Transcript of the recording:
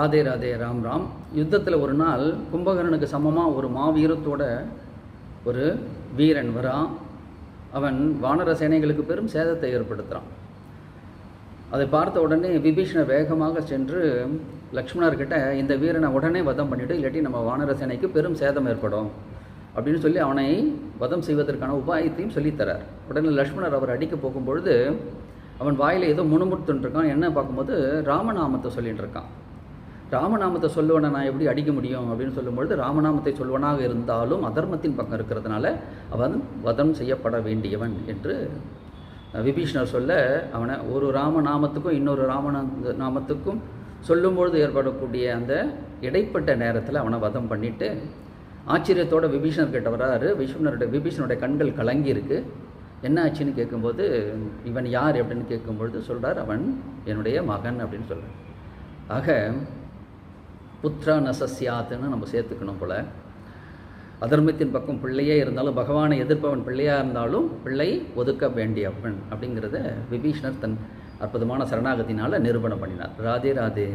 ராதே ராதே ராம் ராம். யுத்தத்தில் ஒரு நாள் கும்பகர்ணனுக்கு சமமாக ஒரு மாவீரத்தோட ஒரு வீரன் வரான். அவன் வானர சேனைகளுக்கு பெரும் சேதத்தை ஏற்படுத்துகிறான் அதை பார்த்த உடனே விபீஷணர் வேகமாக சென்று லக்ஷ்மணர்கிட்ட இந்த வீரனை உடனே வதம் பண்ணிவிட்டு இல்லாட்டி நம்ம வானர சேனைக்கு பெரும் சேதம் ஏற்படும். அப்படின்னு சொல்லி அவனை வதம் செய்வதற்கான உபாயத்தையும் சொல்லித்தரார். உடனே லக்ஷ்மணர் அவர் அடிக்க போகும்பொழுது அவன் வாயில் ஏதோ முணுமுறுத்துன்னு இருக்கான். என்ன பார்க்கும்போது ராமநாமத்தை சொல்லிட்டு இருக்கான். ராமநாமத்தை சொல்லுவனை நான் எப்படி அடிக்க முடியும் அப்படின்னு சொல்லும்பொழுது ராமநாமத்தை சொல்வனாக இருந்தாலும் அதர்மத்தின் பக்கம் இருக்கிறதுனால அவன் வதம் செய்யப்பட வேண்டியவன் என்று விபீஷ்ணர் சொல்ல அவனை ஒரு ராமநாமத்துக்கும் இன்னொரு ராம நாமத்துக்கும் சொல்லும்பொழுது ஏற்படக்கூடிய அந்த இடைப்பட்ட நேரத்தில் அவனை வதம் பண்ணிட்டு ஆச்சரியத்தோட விபீஷணர் கிட்ட வராரு. விஷ்ணுனருடைய விபீஷனுடைய கண்கள் கலங்கி இருக்கு. என்ன ஆச்சுன்னு கேட்கும்போது இவன் யார் அப்படின்னு கேட்கும்பொழுது சொல்கிறார் அவன் என்னுடைய மகன் அப்படின்னு சொல்கிறார் ஆக புத்ரா நசஸ்யாத்துன்னு நம்ம சேர்த்துக்கணும் போல். அதர்மத்தின் பக்கம் பிள்ளையே இருந்தாலும் பகவானை எதிர்ப்பவன் பிள்ளையாக இருந்தாலும் பிள்ளை ஒதுக்க வேண்டியவன் அப்படிங்கிறத விபீஷ்ணர் தன் அற்புதமான சரணாகத்தினால் நிரூபணம் பண்ணினார். ராதே ராதே.